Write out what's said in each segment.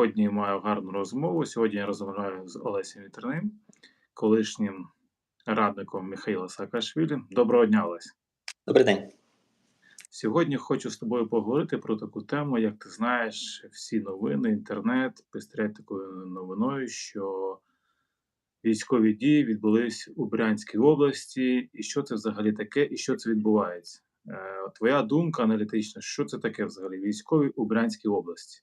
Сьогодні маю гарну розмову. Сьогодні я розмовляю з Олесем Вітерним, колишнім радником Михайла Саакашвілі. Доброго дня, Олесь. Добрий день. Сьогодні хочу з тобою поговорити про таку тему. Як ти знаєш, всі новини, інтернет пестрять такою новиною, що військові дії відбулись у Брянській області, і що це взагалі таке, і що це відбувається. Е, Твоя думка аналітична, що це таке взагалі військові у Брянській області?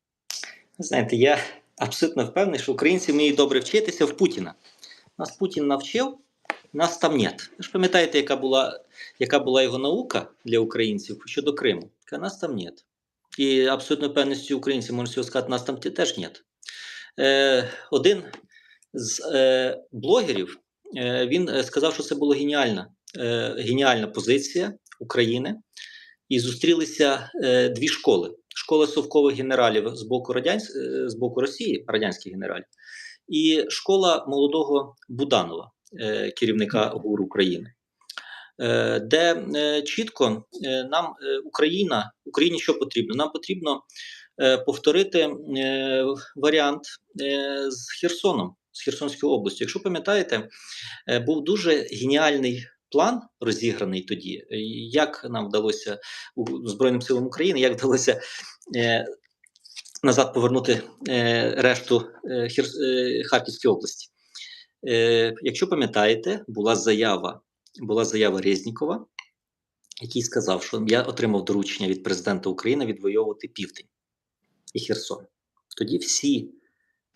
Знаєте, я абсолютно впевнений, що українці вміють добре вчитися в Путіна. Нас Путін навчив, нас там нет. Ви ж пам'ятаєте, яка була, яка була його наука для українців щодо Криму? Яка нас там нет. І абсолютно впевненістю українці можуть сказати, нас там теж нет. Е, один з е, блогерів е, він е, сказав, що це була геніальна, е, геніальна позиція України. І зустрілися е, дві школи: школа совкових генералів з боку радянсь... е, з боку Росії, радянських генералів, і школа молодого Буданова, е, керівника ГУР України. Е, де чітко нам Україна, Україні що потрібно? Нам потрібно повторити варіант з Херсоном, з Херсонської області. Якщо пам'ятаєте, був дуже геніальний план розіграний тоді, як нам вдалося у Збройним силам України, як вдалося назад повернути е, решту е, е, Харківської області. Е, якщо пам'ятаєте, була заява, була заява Резнікова, який сказав, що я отримав доручення від президента України відвоювати південь і Херсон. Тоді всі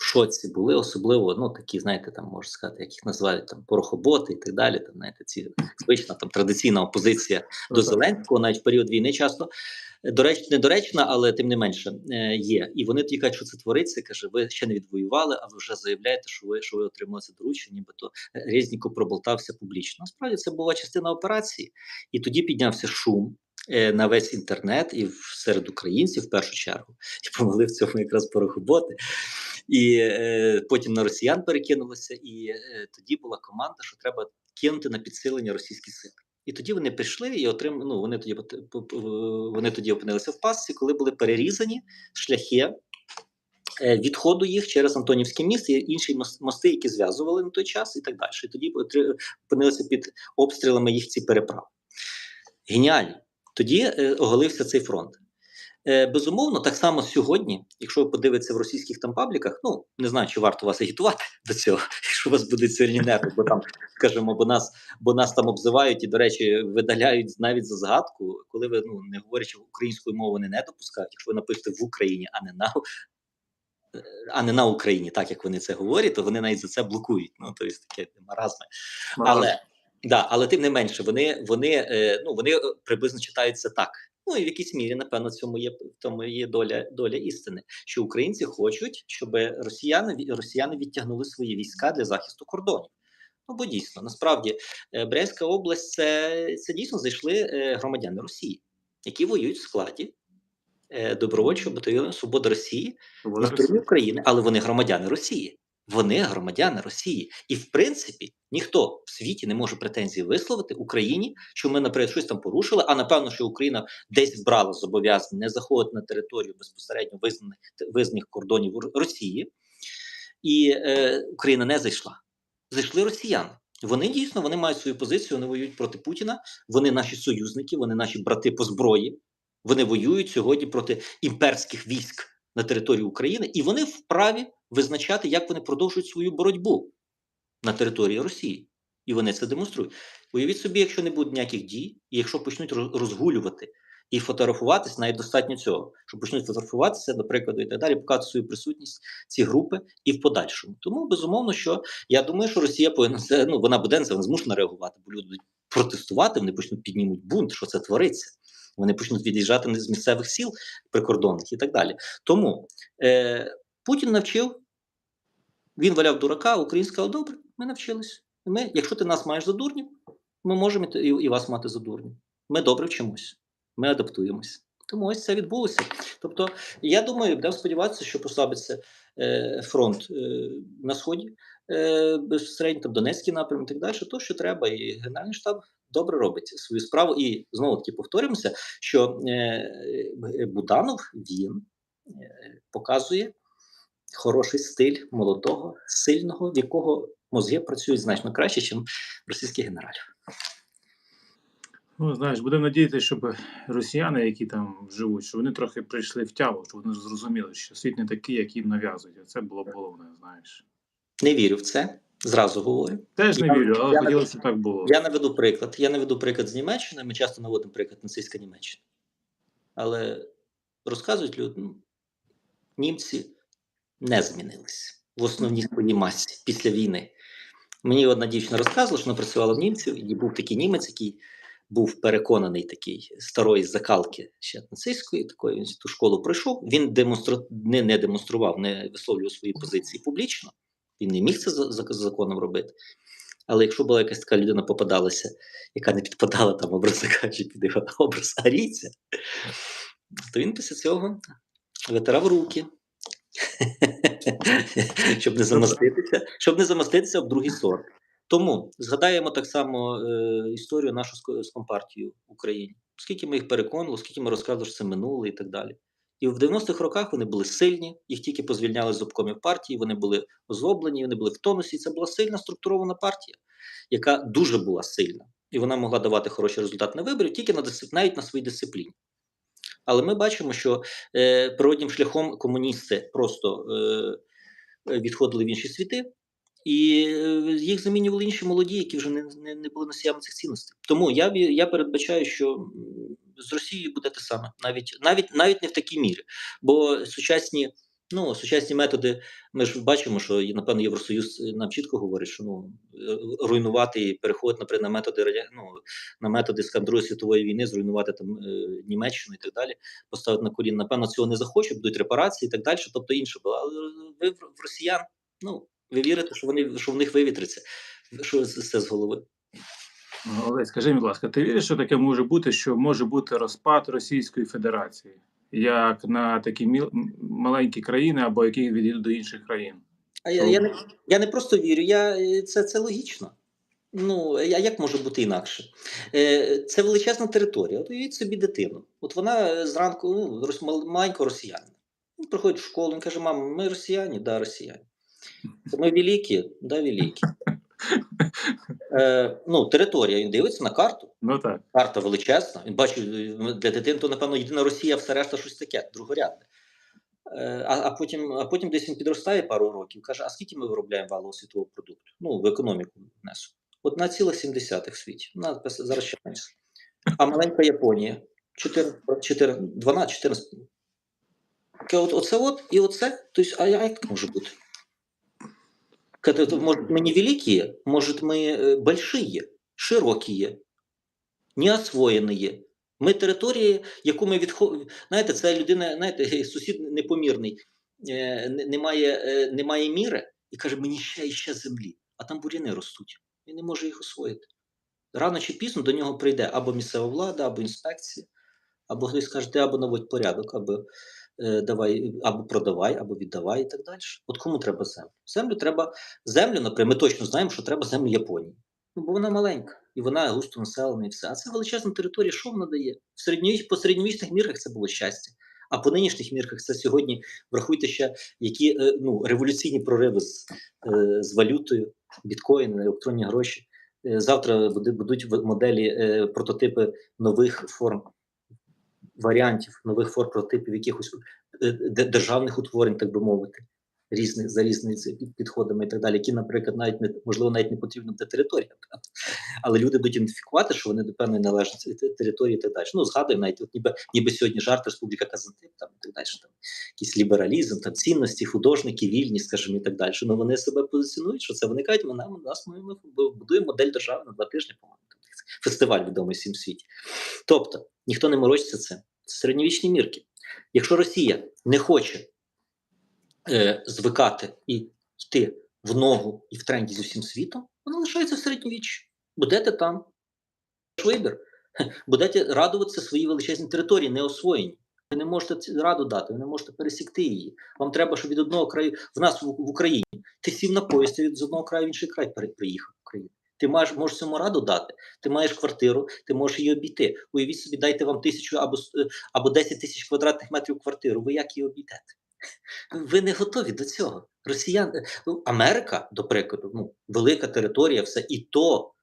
в шоці були, особливо ну, такі, знаєте, там можна сказати, як їх називають там порохоботи і так далі. Там, знаєте, ці звична там традиційна опозиція до Ну. Зеленського, навіть в період війни часто. Доречно, недоречна, але тим не менше е, є. І вони тоді кажуть, що це твориться. Каже, ви ще не відвоювали, а ви вже заявляєте, що ви що ви отримали це доручення, нібито Резніков проболтався публічно. Насправді це була частина операції, і тоді піднявся шум е, на весь інтернет і серед українців в першу чергу. І помогли в цьому якраз порохоботи. І е, потім на росіян перекинулося, і е, тоді була команда, що треба кинути на підсилення російські сили. І тоді вони прийшли і отримали. Ну вони тоді вони тоді опинилися в пастці, коли були перерізані шляхи е, відходу їх через Антонівське міст і інші мости, які зв'язували на той час, і так далі. І тоді опинилися під обстрілами їх ці переправи. Геніально. Тоді е, оголився цей фронт. Е, безумовно, так само сьогодні, якщо ви подивитеся в російських там пабліках, ну не знаю, чи варто вас агітувати до цього, якщо у вас будуть сильні нерви, бо там скажімо, бо нас, бо нас там обзивають і, до речі, видаляють навіть за згадку, коли ви ну не говорячи українською мовою, вони не допускають, якщо ви напишете в Україні, а не на е, а не на Україні, так як вони це говорять, то вони навіть за це блокують. Ну тобто таке маразми. Але да, але тим не менше, вони вони е, ну вони е, приблизно читаються так. Ну і в якійсь мірі, напевно, цьому є в тому є доля доля істини, що українці хочуть, щоб росіяни росіяни відтягнули свої війська для захисту кордонів. Ну бо дійсно, насправді, е, Брянська область це, це дійсно зайшли громадяни Росії, які воюють в складі добровольчого батальйону Свобода Росії на стороні України, але вони громадяни Росії. Вони громадяни Росії, і в принципі ніхто в світі не може претензії висловити Україні, що ми, наприклад, щось там порушили. А напевно, що Україна десь брала зобов'язання не заходити на територію безпосередньо визнаних визнаних кордонів Росії, і е, Україна не зайшла. Зайшли росіяни. Вони дійсно вони мають свою позицію, вони воюють проти Путіна. Вони наші союзники, вони наші брати по зброї. Вони воюють сьогодні проти імперських військ на території України, і вони вправі визначати, як вони продовжують свою боротьбу на території Росії. І вони це демонструють. Уявіть собі, якщо не буде ніяких дій, і якщо почнуть роз- розгулювати і фотографуватись, навіть достатньо цього, що почнуть фотографуватися, до прикладу, і так далі, показувати свою присутність ці групи і в подальшому. Тому безумовно, що я думаю, що Росія повинна це ну вона буде це, вона змушена реагувати, бо люди протестувати, вони почнуть піднімуть бунт, що це твориться. Вони почнуть від'їжджати з місцевих сіл прикордонних і так далі. Тому е, Путін навчив, він валяв дурака, українська сказав, добре, ми навчились. Ми, якщо ти нас маєш за дурнів, ми можемо і, і вас мати за дурнів. Ми добре вчимось, ми адаптуємось. Тому ось це відбулося. Тобто, я думаю, будемо сподіватися, що послабиться е, фронт е, на сході, е, безпосередньо там Донецький напрям і так далі, то що треба, і Генеральний штаб добре робить свою справу. І знову таки повторюємося, що е, Буданов він е, показує хороший стиль молодого, сильного, в якого мозги працюють значно краще, ніж російських генералів. Ну, знаєш, будемо надіятися, щоб росіяни, які там живуть, що вони трохи прийшли в тягу, щоб вони зрозуміли, що світ не такий, як їм нав'язують. А це було б головне, знаєш. Не вірю в це. Зразу говорю. Теж не Я- вірю, але я хотілося, так було. Я наведу приклад. Я наведу приклад з Німеччини. Ми часто наводимо приклад нацистська Німеччина. Але розказують люди, ну, німці не змінилися в основній своїй масі після війни. Мені одна дівчина розказувала, що вона працювала в німців, і був такий німець, який був переконаний такий старої закалки ще нацистської, такої він ту школу пройшов. Він демонстра... не, не демонстрував, не висловлював свої позиції публічно. Він не міг це за, за законом робити. Але якщо була якась така людина попадалася, яка не підпадала там, образно кажучи, під образ арійця, то він після цього витирав руки, щоб не замаститися, щоб не замаститися об другий сорт. Тому згадаємо так само е, історію нашу з, з компартією в Україні. Скільки ми їх переконували, скільки ми розказували, що це минуле і так далі. І в 90-х роках вони були сильні, їх тільки позвільняли з обкомів партії, вони були озлоблені, вони були в тонусі. І це була сильна структурована партія, яка дуже була сильна. І вона могла давати хороший результат на виборі тільки на навіть на своїй дисципліні. Але ми бачимо, що е, природнім шляхом комуністи просто е, відходили в інші світи, і е, їх замінювали інші молоді, які вже не, не, не були носіями цих цінностей. Тому я, я передбачаю, що з Росією буде те саме, навіть, навіть, навіть не в такій мірі. Бо сучасні, ну, сучасні методи, ми ж бачимо, що напевно Євросоюз нам чітко говорить, що ну, е, руйнувати і переход, наприклад, на методи ну, на методи Другої світової війни, зруйнувати там е, Німеччину і так далі, поставити на коліна. Напевно, цього не захочуть, будуть репарації і так далі, тобто інше було. Але ви в росіян, ну ви вірите, що вони що в них вивітриться, що це з голови. Олесь, скажи, будь ласка, ти віриш, що таке може бути, що може бути розпад Російської Федерації, як на такі маленькі країни або які відійдуть до інших країн? А я, я, не, я не просто вірю, я, е, це, це логічно. Ну, а як може бути інакше? Е, це величезна територія. От уявіть собі дитину. От вона е, зранку, ну, рос- мал- росіянина. Він приходить в школу, він каже: мама, ми росіяни? Да, росіяни. Ми великі? Да, великі. Е, ну, територія, він дивиться на карту. Ну так. Карта величезна. Він бачить, е, для дитини то, напевно, єдина Росія, все решта щось таке, другорядне. Е, А, а, потім, а потім десь він підростає пару років, каже: а скільки ми виробляємо валового світового продукту? Ну, в економіку внесу. Одна ціла сімдесятих в світі. Пес- зараз ще менше. А маленька Японія 14, 14, 12, 14. От, оце от і оце. Тобто, а як може бути? Каже, то, Може, ми не великі, може, ми е, большие, широкі, не освоєні. Ми території, яку ми відходимо. Знаєте, це людина, знаєте, сусід непомірний, е, не- немає, е, міри і каже, мені ще і ще землі, а там буряни ростуть. Він не може їх освоїти. Рано чи пізно до нього прийде або місцева влада, або інспекція, або хтось скаже, ти або наводь порядок, або давай, або продавай, або віддавай і так далі. От кому треба землю? Землю треба землю, наприклад, ми точно знаємо, що треба землю Японії. Ну, бо вона маленька, і вона густо населена, і все. А це величезна територія, що вона дає? В середньовіч, по середньовічних мірках це було щастя. А по нинішніх мірках це сьогодні, врахуйте ще, які е, ну, революційні прориви з, е, з валютою, біткоїни, електронні гроші. Е, Завтра будуть моделі, е, прототипи нових форм, варіантів, нових форм прототипів якихось е, державних утворень, так би мовити, різних за різними підходами і так далі, які, наприклад, навіть не можливо навіть не потрібно для території, але люди будуть ідентифікувати, що вони до певної належної те- території і так далі. Ну, згадуємо навіть, от ніби, ніби сьогодні жарт Республіка Казантип, там і так далі, там якийсь лібералізм, там цінності, художники, вільні, скажімо, і так далі. Ну вони себе позиціонують, що це вони кажуть, ми нам нас ми, будуємо модель держави на два тижні, по-моєму. Фестиваль відомий всім світі. Тобто ніхто не морочиться. Це середньовічні мірки. Якщо Росія не хоче е, звикати і йти в ногу і в тренді з усім світом, вона лишається в середньовіччі. Будете там. Вибір. Будете радуватися своїй величезній території, не освоєнні. Ви не можете раду дати, ви не можете пересікти її. Вам треба, щоб від одного краю в нас в, в Україні ти сів на поїзд від з одного краю в інший край приїхав в Україну. Ти маєш можеш цьому раду дати. Ти маєш квартиру, ти можеш її обійти. Уявіть собі, дайте вам тисячу або е, або 10 тисяч квадратних метрів квартиру. Ви як її обійдете? Ви не готові до цього. Росіян, е, ну, Америка, до прикладу, ну, велика територія, все, і то,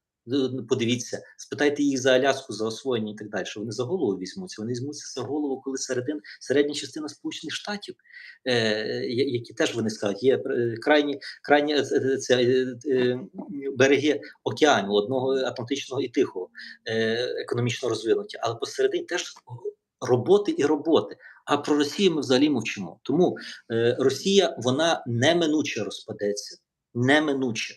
подивіться, спитайте їх за Аляску, за освоєння і так далі. Вони за голову візьмуться. Вони візьмуться за голову, коли середин, середня частина Сполучених Штатів, е, які теж вони скажуть, є е, крайні, крайні е, е, це, е, береги океану, одного Атлантичного і Тихого, е, економічно розвинуті, але посередині теж роботи і роботи. А про Росію ми взагалі мовчимо. Тому е, Росія вона неминуче розпадеться, неминуче.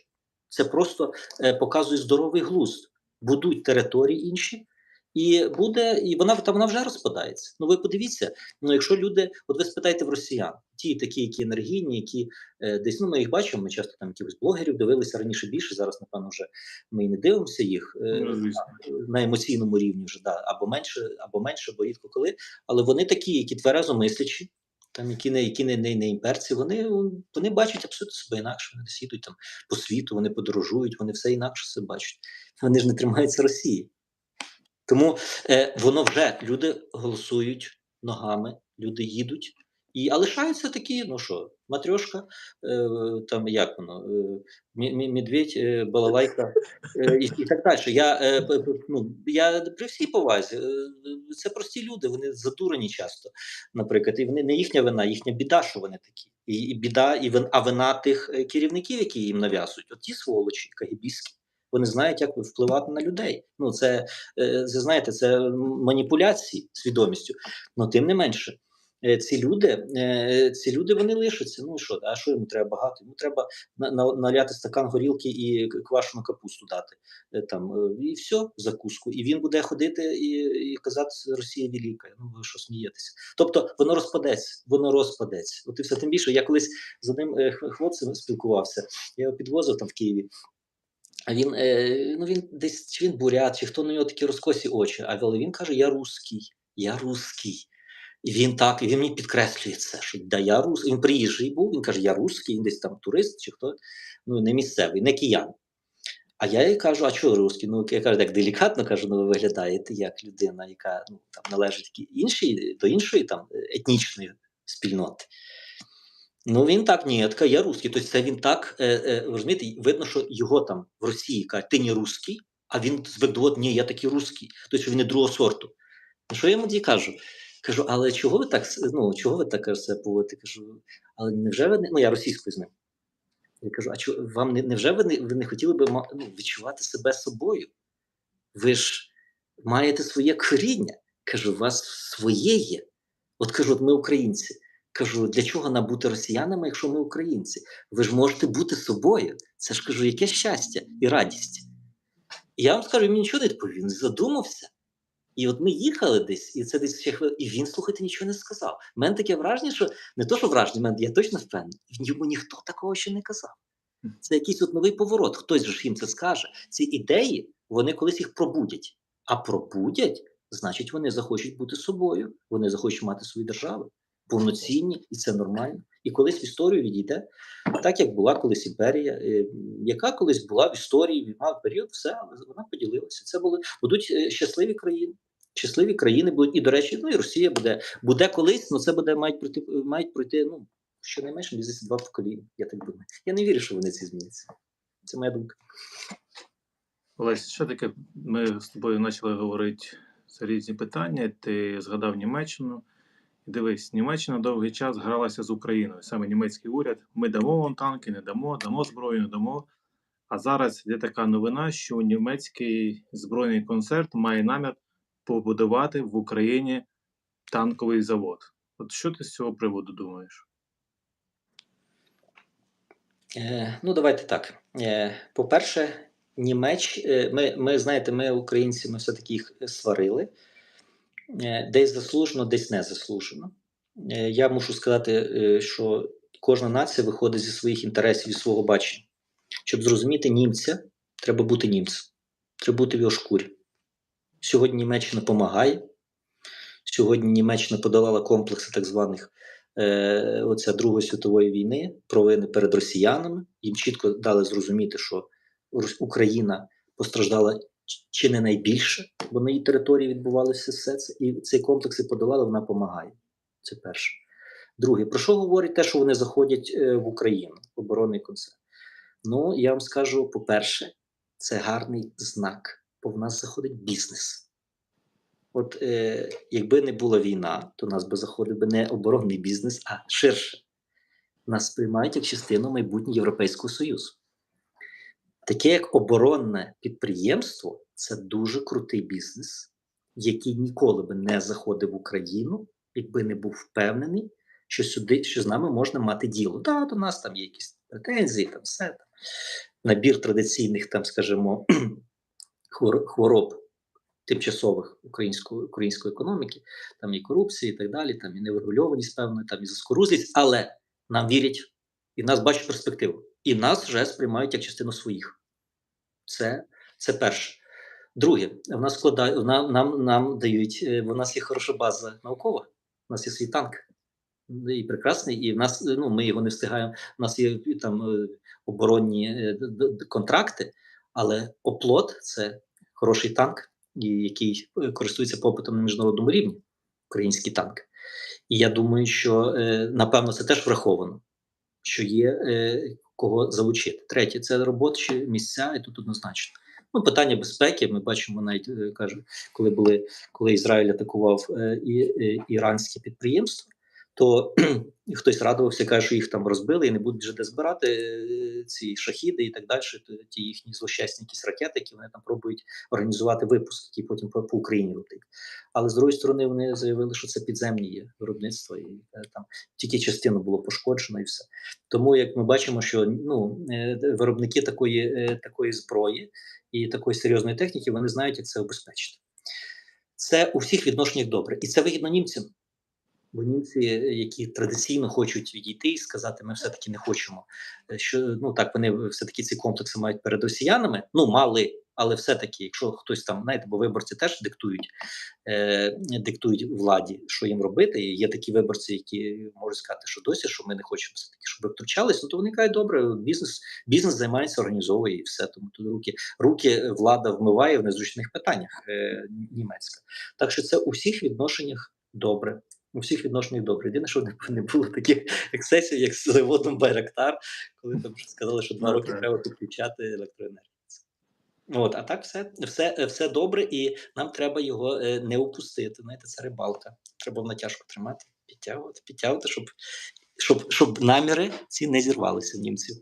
Це просто е, показує здоровий глузд. Будуть території інші, і буде, і вона та вона вже розпадається. Ну ви подивіться, ну якщо люди, от ви спитаєте в росіян, ті такі, які енергійні, які е, десь ну ми їх бачимо, ми часто там якихось блогерів дивилися раніше більше. Зараз, напевно, вже ми і не дивимося їх. е, Ну, на емоційному рівні вже да, або менше, або менше, бо рідко коли. Але вони такі, які тверезо мислячі, там які не які не, не, не імперці, вони, вони бачать абсолютно себе інакше. Вони десь їдуть там по світу, вони подорожують, вони все інакше себе бачать. Вони ж не тримаються Росії. Тому е, воно вже люди голосують ногами, люди їдуть. І, а лишаються такі, ну що, матрьошка, е, там як воно, мі- медведь, е, балалайка і, так далі. Я, е, ну, я при всій повазі, е, це прості люди, вони задурені часто, наприклад, і вони не їхня вина, їхня біда, що вони такі. І, і біда, і вин, а вина тих е, керівників, які їм нав'язують, от ті сволочі, кагібістські. Вони знають, як впливати на людей. Ну, це, це знаєте, це маніпуляції свідомістю. Ну, тим не менше, ці люди, е, ці люди вони лишаться. Ну що, а що йому треба багато? Йому треба на, на, наляти стакан горілки і квашену капусту дати е, там, е, і все, закуску. І він буде ходити і, і казати Росія велика. Ну ви що смієтеся? Тобто воно розпадеться, воно розпадеться. От і все тим більше. Я колись з одним е, хлопцем спілкувався. Я його підвозив там в Києві. А він, е, ну він десь чи він бурят, чи хто на нього такі розкосі очі. А але він каже: Я русський, я русський. І він так, і він мені підкреслює це, що да, я русський. Він приїжджий був, він каже, я русський, він десь там турист чи хто, ну не місцевий, не киян. А я їй кажу, а чого русський? Ну, я кажу, так делікатно кажу, ну ви виглядаєте як людина, яка ну, там належить іншій, до іншої там етнічної спільноти. Ну він так, ні, така, я русський. Тобто це він так, е, е, розумієте, видно, що його там в Росії кажуть, ти не русський, а він звик ні, я такий русський. Тобто він не другого сорту. Ну, що я йому тоді кажу? Кажу, але чого ви так ну, чого ви так себе поводите? Кажу, але невже ви не. Ну, я російською з ним. Я кажу, а чого вам не невже ви не, ви не хотіли би ну, відчувати себе собою? Ви ж маєте своє коріння. Кажу, у вас своє є. От кажу, от ми українці. Кажу, для чого нам бути росіянами, якщо ми українці? Ви ж можете бути собою. Це ж кажу, яке щастя і радість. І я вам скажу, він нічого не відповів, він задумався. І от ми їхали десь, і це десь ще хвилин, і він, слухайте, нічого не сказав. У мене таке враження, що не то, що враження, мене, я точно впевнений, йому ніхто такого ще не казав. Це якийсь от новий поворот. Хтось ж їм це скаже. Ці ідеї, вони колись їх пробудять. А пробудять, значить, вони захочуть бути собою, вони захочуть мати свої держави, повноцінні, і це нормально. І колись в історію відійде, так як була колись імперія, е, яка колись була в історії, мав період, все, але вона поділилася. Це були будуть е, щасливі країни. Щасливі країни будуть, і до речі, ну і Росія буде буде колись, але це буде мають пройти, мають пройти ну щонайменше здається, два покоління. Я так думаю. Я не вірю, що вони ці зміняться. Це моя думка. Олесь, що таке? Ми з тобою почали говорити за різні питання. Ти згадав Німеччину. Дивись, Німеччина довгий час гралася з Україною. Саме німецький уряд. Ми дамо вам танки, не дамо, дамо зброю, не дамо. А зараз є така новина, що німецький збройний концерт має намір побудувати в Україні танковий завод. От що ти з цього приводу думаєш? Е, ну, давайте так. Е, по-перше, Німеч, е, ми, ми знаєте, ми, українці, ми все-таки їх сварили. Е, десь заслужено, десь не заслужено. Е, я мушу сказати, е, що кожна нація виходить зі своїх інтересів і свого бачення. Щоб зрозуміти німця, треба бути німцем, треба бути в його шкурі. Сьогодні Німеччина допомагає. Сьогодні Німеччина подолала комплекси так званих е, оця Другої світової війни, провини перед росіянами. Їм чітко дали зрозуміти, що Україна постраждала чи не найбільше, бо на її території відбувалося все це. І цей комплекс і подолала, вона допомагає. Це перше. Друге, про що говорить те, що вони заходять е, в Україну, оборонний концерн? Ну, я вам скажу: по-перше, це гарний знак, бо в нас заходить бізнес. От е, якби не була війна, то нас би заходив би не оборонний бізнес, а ширше. Нас сприймають як частину майбутнього Європейського Союзу. Таке як оборонне підприємство це дуже крутий бізнес, який ніколи би не заходив в Україну, якби не був впевнений, що сюди, що з нами можна мати діло. Так, до нас там є якісь претензії, там все там. Набір традиційних, там, скажімо, хвороб тимчасових української, української економіки, там і корупції, і так далі, там і неврегульованість, певно, там і заскорузлість, але нам вірять і нас бачать перспективу. І нас вже сприймають як частину своїх. Це, це перше. Друге, в нас складають, нам, нам, нам дають, е, в нас є хороша база наукова, у нас є свій танк. І прекрасний, і в нас ну ми його не встигаємо. У нас є там е, оборонні е, д- д- контракти, але оплот це хороший танк, який е, користується попитом на міжнародному рівні. Український танк. І я думаю, що е, напевно це теж враховано, що є е, кого залучити. Третє це робочі місця, і тут однозначно. Ну, питання безпеки. Ми бачимо навіть каже, кажу, коли були коли Ізраїль атакував і, і, іранські іранське підприємство, то хтось радувався, каже, що їх там розбили і не будуть вже де збирати е, ці шахіди і так далі. Ті їхні злощасні якісь ракети, які вони там пробують організувати випуск, які потім по, по Україні летить. Але з другої сторони, вони заявили, що це підземні є виробництва, і е, там тільки частина було пошкоджено, і все. Тому як ми бачимо, що ну е, виробники такої, такої зброї і такої серйозної техніки, вони знають, як це обезпечити. Це у всіх відношеннях добре, і це вигідно німцям. Бо німці, е, які традиційно хочуть відійти і сказати, ми все-таки не хочемо. е, Що ну так вони все-таки ці комплекси мають перед росіянами. Ну мали, але все-таки, якщо хтось там, знаєте, бо виборці теж диктують, е, диктують владі, що їм робити. І є такі виборці, які можуть сказати, що досі, що ми не хочемо все таки, щоб втручались. Ну то вони кажуть, добре, бізнес, бізнес займається, організовує і все. Тому тут руки, руки влада вмиває в незручних питаннях е, німецька. Так що це у всіх відношеннях добре. У всіх відношеннях добре. Єдине, що не, було таких ексцесів, як з заводом Байрактар, коли там сказали, що два Ну, роки треба підключати електроенергію. От, а так все, все, все добре, і нам треба його е, не упустити. Знаєте, це рибалка. Треба в натяжку тримати, підтягувати, підтягувати, щоб, щоб, щоб наміри ці не зірвалися німців.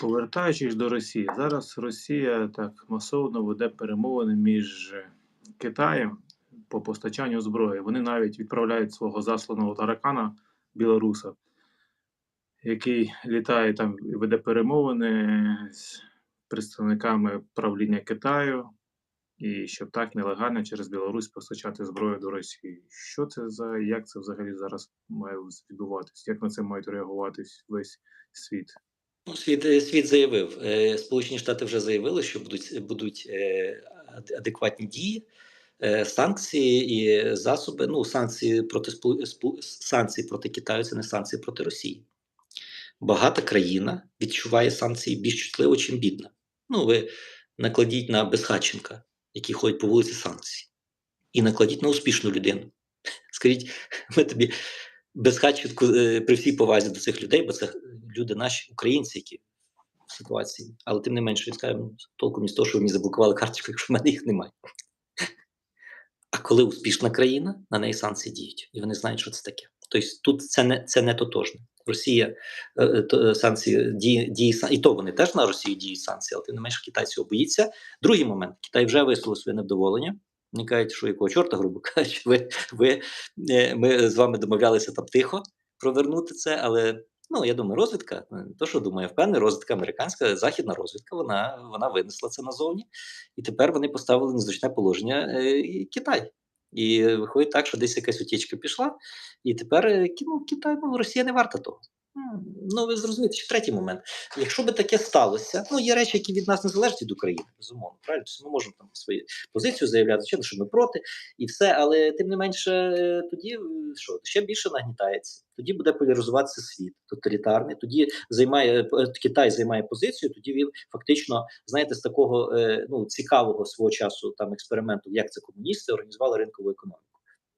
Повертаючись до Росії, зараз Росія так масовно веде перемовини між Китаєм по постачанню зброї. Вони навіть відправляють свого засланого таракана білоруса, який літає там і веде перемовини з представниками правління Китаю, і щоб так нелегально через Білорусь постачати зброю до Росії. Що це за як це взагалі зараз має відбуватись? Як на це мають реагувати весь світ? Ну, світ, е, світ заявив, е, Сполучені Штати вже заявили, що будуть, будуть е, адекватні дії, санкції і засоби. Ну, санкції проти санкції проти Китаю це не санкції проти Росії. Багата країна відчуває санкції більш чутливо, чим бідна. Ну, ви накладіть на безхатченка, який ходить по вулиці санкції, і накладіть на успішну людину. Скажіть, ми тобі безхатченку е, при всій повазі до цих людей, бо це люди наші, українці, які в ситуації. Але тим не менше, він скаже, «Ну, толком із того, що мені заблокували карточку, якщо в мене їх немає. А коли успішна країна, на неї санкції діють, і вони знають, що це таке. Тобто тут це не це не тотожне. Росія е, е, то, е, санкції діє сан- і то вони теж на Росію діють санкції, але тим не менше Китай цього боїться. Другий момент: Китай вже висловив своє невдоволення. Вони кажуть, що якого чорта, грубо кажучи, ви, ви ми з вами домовлялися там тихо провернути це, але ну я думаю, розвідка, е, то що думаю, впевнений, розвідка американська, західна розвідка, вона, вона винесла це назовні, і тепер вони поставили незручне положення е, і Китай. І виходить так, що десь якась утічка пішла, і тепер е, ну, Китай, ну Росія не варта того. Ну, ви зрозумієте, ще третій момент. Якщо би таке сталося, ну є речі, які від нас не залежать від України, безумовно, правильно? Тобто Ми можемо там свою позицію заявляти, звичайно, що ми проти, і все, але тим не менше, тоді е, що ще більше нагнітається. Тоді буде поляризуватися світ тоталітарний. Тоді займає е, Китай займає позицію. Тоді він фактично, знаєте, з такого е, ну цікавого свого часу там експерименту, як це комуністи організували ринкову економіку.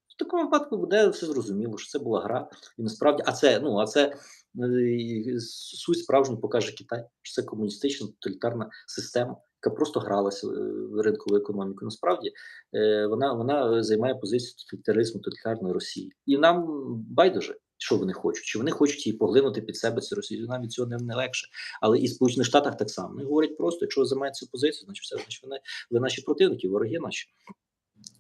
В такому випадку буде все зрозуміло, що це була гра, і насправді, а це ну а це суть справжню покаже Китай, що це комуністична тоталітарна система, яка просто гралася е, в ринкову економіку. Насправді е, вона вона займає позицію тоталітаризму тоталітарної Росії, і нам байдуже. Що вони хочуть? Чи вони хочуть її поглинути під себе цю Росію? Нам від цього не, не легше. Але і в Сполучених Штатах так само. Вони говорять просто, якщо ви займаєте цю позицію, значить все, значить вони ви наші противники, вороги наші.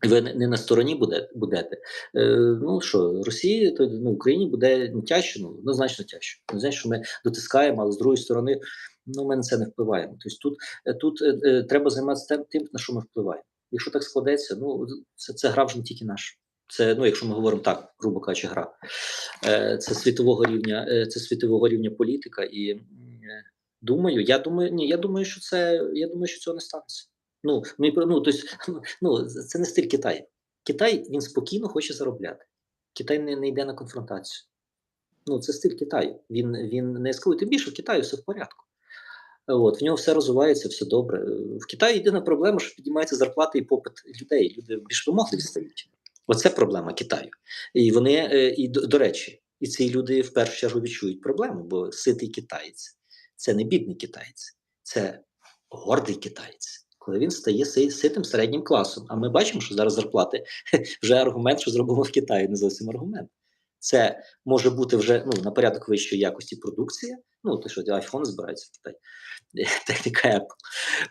Ви не, на стороні буде, будете. Е, ну що, Росії, то ну, Україні буде ну, тяжче, ну однозначно тяжче. Не знаєш, що ми дотискаємо, але з другої сторони, ну ми на це не впливаємо. Тобто тут е, тут е, треба займатися тим, тим, на що ми впливаємо. Якщо так складеться, ну це це гра вже не тільки наша. Це, ну, якщо ми говоримо так, грубо кажучи, гра. Це світового рівня, це світового рівня політика. І думаю, я думаю, ні, я думаю, що це я думаю, що цього не станеться. Ну, ми, ну, тобто, ну, це не стиль Китаю. Китай він спокійно хоче заробляти. Китай не, не йде на конфронтацію. Ну, це стиль Китаю. Він він не ескалує. Тим більше в Китаї все в порядку. От, В нього все розвивається, все добре. В Китаї єдина проблема, що піднімається зарплати і попит людей. Люди більш вимогливі стають. Оце проблема Китаю. І вони, е, і до, до речі, і ці люди в першу чергу відчують проблему, бо ситий китаєць це не бідний китаєць, це гордий китаєць коли він стає ситим середнім класом. А ми бачимо, що зараз зарплати вже аргумент, що зробимо в Китаї, не зовсім аргумент. Це може бути вже ну, на порядок вищої якості продукція. Ну, те, що iPhone збираються в Китаї, техніка Apple.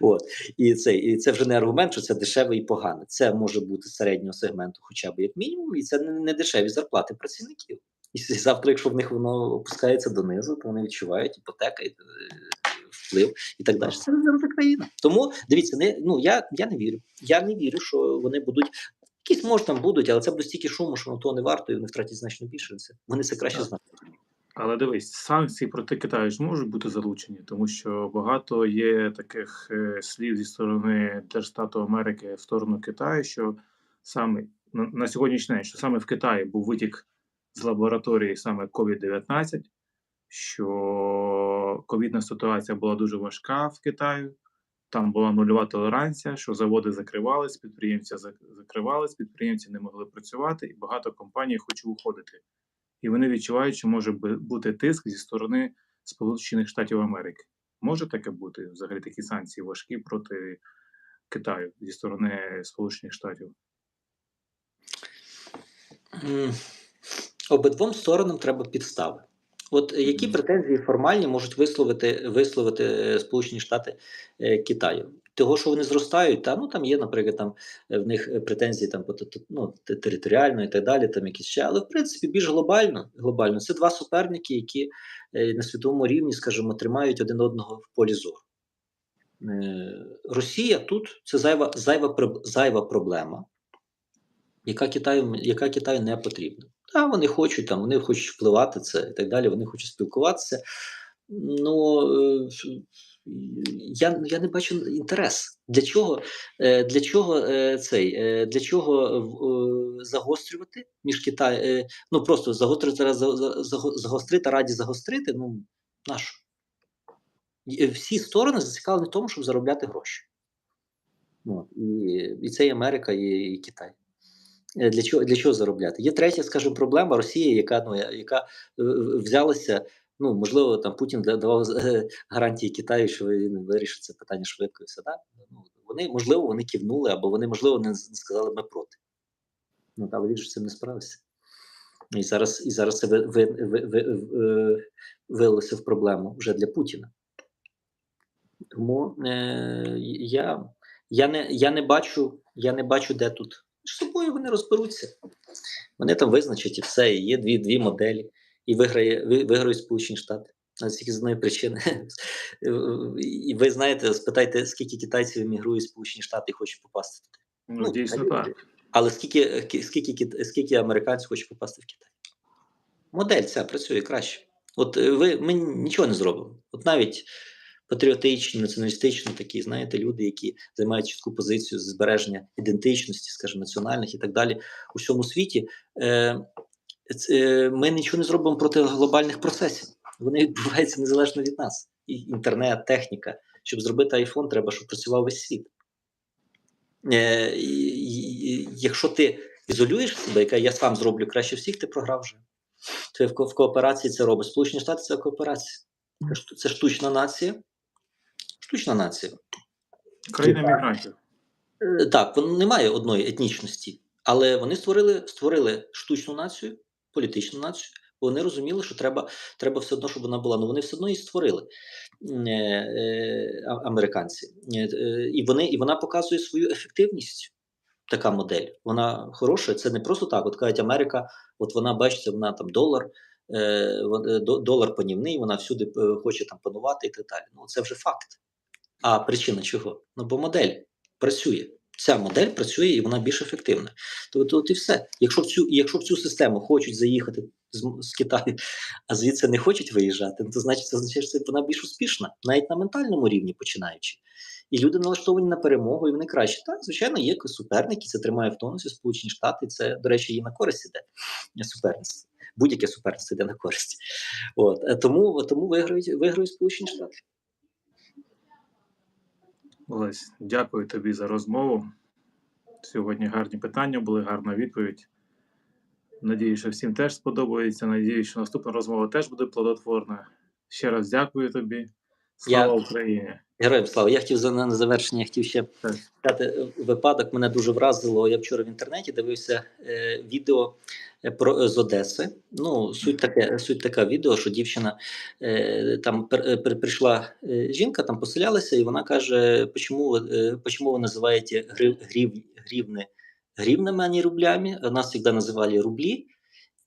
От. І це і це вже не аргумент, що це дешеве і погане. Це може бути середнього сегменту, хоча б як мінімум, і це не, дешеві зарплати працівників. І завтра, якщо в них воно опускається донизу, то вони відчувають іпотека вплив і так далі. Це не країна. Тому дивіться, не ну я я не вірю. Я не вірю, що вони будуть. Якісь може там будуть, але це буде стільки шуму, що на то не варто, і вони втратять значно більше. Це вони це краще знають. Але дивись, санкції проти Китаю ж можуть бути залучені, тому що багато є таких е, слів зі сторони Держстату Америки в сторону Китаю, що саме на, на сьогоднішній день, що саме в Китаї був витік з лабораторії саме COVID-19, що ковідна ситуація була дуже важка в Китаю. Там була нульова толеранція, що заводи закривались, підприємці закривались, підприємці не могли працювати, і багато компаній хочуть уходити. І вони відчувають, що може бути тиск зі сторони Сполучених Штатів Америки. Може таке бути взагалі такі санкції важкі проти Китаю зі сторони Сполучених Штатів? Обидвом сторонам треба підстави. От які претензії формальні можуть висловити висловити е, Сполучені Штати е, Китаю? Того, що вони зростають, та ну там є, наприклад, там е, в них претензії там ну, територіально і так далі, там якісь ще, але в принципі більш глобально. глобально. Це два суперники, які на світовому рівні, скажімо, тримають один одного в полі зору. Росія тут це зайва зайва, зайва проблема, яка Китаю, яка Китаю не потрібна. А вони хочуть там, вони хочуть впливати це і так далі. Вони хочуть спілкуватися. Ну е, я я не бачу інтерес. Для чого е, для чого е, цей для чого загострювати між Китай? Ну просто загострити загострити раді загострити. Ну нащо? Всі сторони зацікавлені в тому, щоб заробляти гроші. От, І і це і Америка, і, і Китай. Е, для чого для чого заробляти? Є третя, скажімо, проблема Росії, яка ну яка е, взялася. Ну можливо, там Путін давав е, гарантії Китаю, що він вирішить це питання швидко і все так. Ну вони можливо вони кивнули, або вони можливо не сказали ми проти. Ну але він ж цим не справився. І зараз і зараз це ви, ви, ви, ви, ви, вилилося в проблему вже для Путіна. Тому е, я я, не я не бачу, я не бачу, де тут між собою вони розберуться. Вони там визначать і все. І є дві дві моделі, і виграє, виграють Сполучені Штати. Тільки з одної причини. І ви знаєте, спитайте, скільки китайців емігрують в Сполучені Штати і хочуть попасти туди. Ну, ну дійсно так. Але скільки скільки, скільки американців хочуть попасти в Китай? Модель ця працює краще. От е, ви ми нічого не зробимо. От навіть патріотичні, націоналістичні такі, знаєте, люди, які займають чітку позицію з збереження ідентичності, скажімо, національних і так далі у всьому світі. Е, е, Ми нічого не зробимо проти глобальних процесів. Вони відбуваються незалежно від нас. І інтернет, техніка. Щоб зробити iPhone, треба, щоб працював весь світ. Е, і, і, Якщо ти ізолюєш себе, яка я сам зроблю краще всіх, ти програв вже. Ти в, в кооперації це робиш. Сполучені Штати це кооперація. Це штучна нація. Штучна нація. Країна мігрантів. Е, Так, воно немає одної етнічності, але вони створили, створили штучну націю, політичну націю. бо Вони розуміли, що треба, треба все одно, щоб вона була. Ну вони все одно її створили е, е, американці. Е, е, І вони і вона показує свою ефективність. Така модель. Вона хороша. Це не просто так. От кажуть, Америка, от вона бачите, вона там долар, е, е, до- долар панівний, вона всюди е, хоче там панувати і так далі. Ну це вже факт. А причина чого? Ну бо модель працює. Ця модель працює і вона більш ефективна. То, то от і все. Якщо в цю, якщо в цю систему хочуть заїхати з, з Китаю, а звідси не хочуть виїжджати, ну, то значить це означає, що вона більш успішна, навіть на ментальному рівні починаючи. І люди налаштовані на перемогу, і вони краще. Так, звичайно, є суперники, це тримає в тонусі Сполучені Штати. Це, до речі, їм на користь іде суперництво. Будь-яке суперництво йде на користь. От е, тому, тому виграють, виграють Сполучені Штати. Олесь, дякую тобі за розмову. Сьогодні гарні питання були, гарна відповідь. Надію, що всім теж сподобається. Надію, що наступна розмова теж буде плодотворна. Ще раз дякую тобі. Слава Я- Україні! Героям слава. Я хотів на завершення, я хотів ще сказати е, випадок. Мене дуже вразило. Я вчора в інтернеті дивився е, відео е, про з Одеси. Ну суть таке, суть така відео, що дівчина е, там пер, е, при- прийшла е, жінка, там поселялася, і вона каже: почему, ви, е, почему ви називаєте грив, грив, гривни гривнами, а не рублями? Нас завжди називали рублі.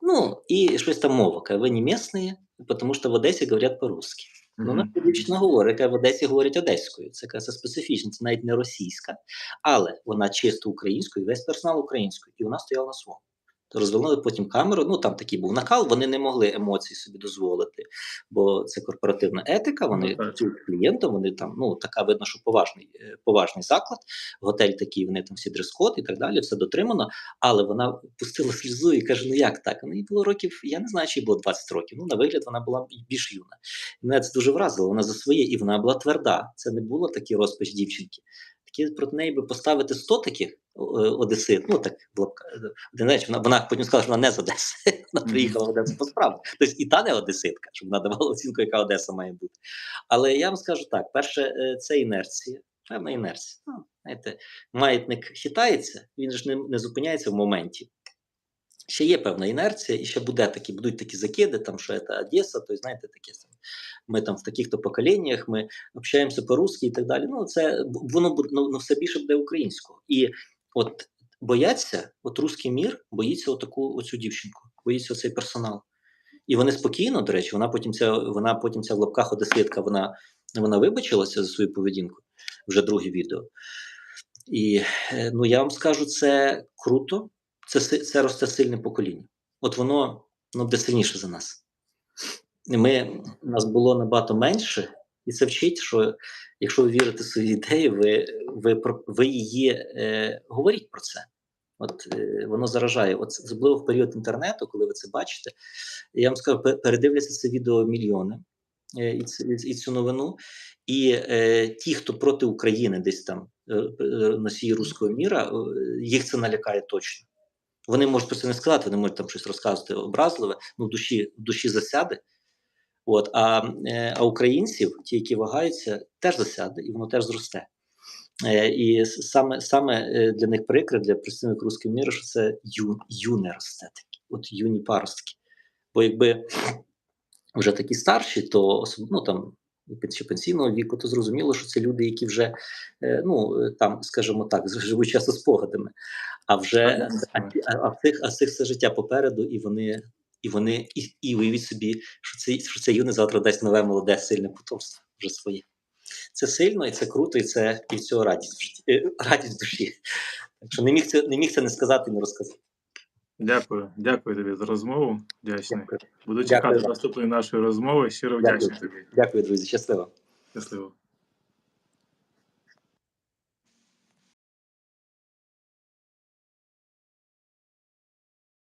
Ну і щось там мова. Каже, ви не місні, тому що в Одесі говорять по-русски. Ну, вона публічно говорить, яка в Одесі говорить одеською. Це каже, специфічно, це навіть не російська, але вона чисто українською, весь персонал українською, і вона стояла на своєму. Розвернули потім камеру. Ну там такий був накал, вони не могли емоцій собі дозволити, бо це корпоративна етика. Вони Ну, працюють з клієнтом. Вони там ну така видно, що поважний, е, поважний заклад, готель такий, вони там всі дрес-код і так далі, все дотримано. Але вона пустила сльозу і каже: Ну як так? Ну, їй було років, я не знаю, чи їй було 20 років. Ну на вигляд вона була більш юна. І мене це дуже вразило. Вона за своє, і вона була тверда. Це не було такий розпач дівчинки. Такі проти неї би поставити 100 таких одесит, ну так в лапках, е, один речі, вона, вона потім сказала, що вона не з Одеси. Вона приїхала в Одесу по справу. Тобто і та не одеситка, щоб вона давала оцінку, яка Одеса має бути. Але я вам скажу так: перше, е, це інерція. Певна інерція. Ну, знаєте, маятник хитається, він ж не, не зупиняється в моменті. Ще є певна інерція, і ще буде такі, будуть такі закиди, там, що це Одеса, то знаєте, таке. Ми там в таких-то поколіннях, ми общаємося по-русски і так далі. Ну, це воно ну, ну, все більше буде українського. І от бояться, от русський мір боїться отаку оцю дівчинку, боїться оцей персонал. І вони спокійно, до речі, вона потім ця, вона потім ця в лапках одеситка, вона, вона вибачилася за свою поведінку, вже друге відео. І е, ну я вам скажу, це круто, це, це росте сильне покоління. От воно ну, буде сильніше за нас. Ми, нас було набагато менше, і це вчить, що якщо ви вірите в свої ідеї, ви, ви, ви її е, говоріть про це. От е, воно заражає. От особливо в період інтернету, коли ви це бачите, я вам скажу, передивляться це відео мільйони е, і, ц- і цю новину. І е, ті, хто проти України, десь там е, е, носії руського міра, е, їх це налякає точно. Вони можуть про це не сказати, вони можуть там щось розказувати образливе, ну в душі, в душі засяде. От, а, е, а українців, ті, які вагаються, теж засяде, і воно теж зросте. Е, і саме, саме е, для них прикре, для представників руського міру, що це ю, юне росте такі, от юні паростки. Бо якби вже такі старші, то особ- ну, там, чи пенсійного віку, то зрозуміло, що це люди, які вже, ну, там, скажімо так, живуть часто спогадами. А вже а, а, а, в цих, а цих все життя попереду, і вони, і вони, і, і уявіть собі, що це, що це юне завтра дасть нове молоде, сильне потомство вже своє. Це сильно, і це круто, і це і цього радість е, радість душі. Так що не міг це не міг це не сказати і не розказати. Дякую, дякую тобі за розмову. Вдячний. Дякую. Буду чекати вам. наступної нашої розмови. Щиро Дякую. вдячний тобі. Дякую, друзі. Щасливо. Щасливо.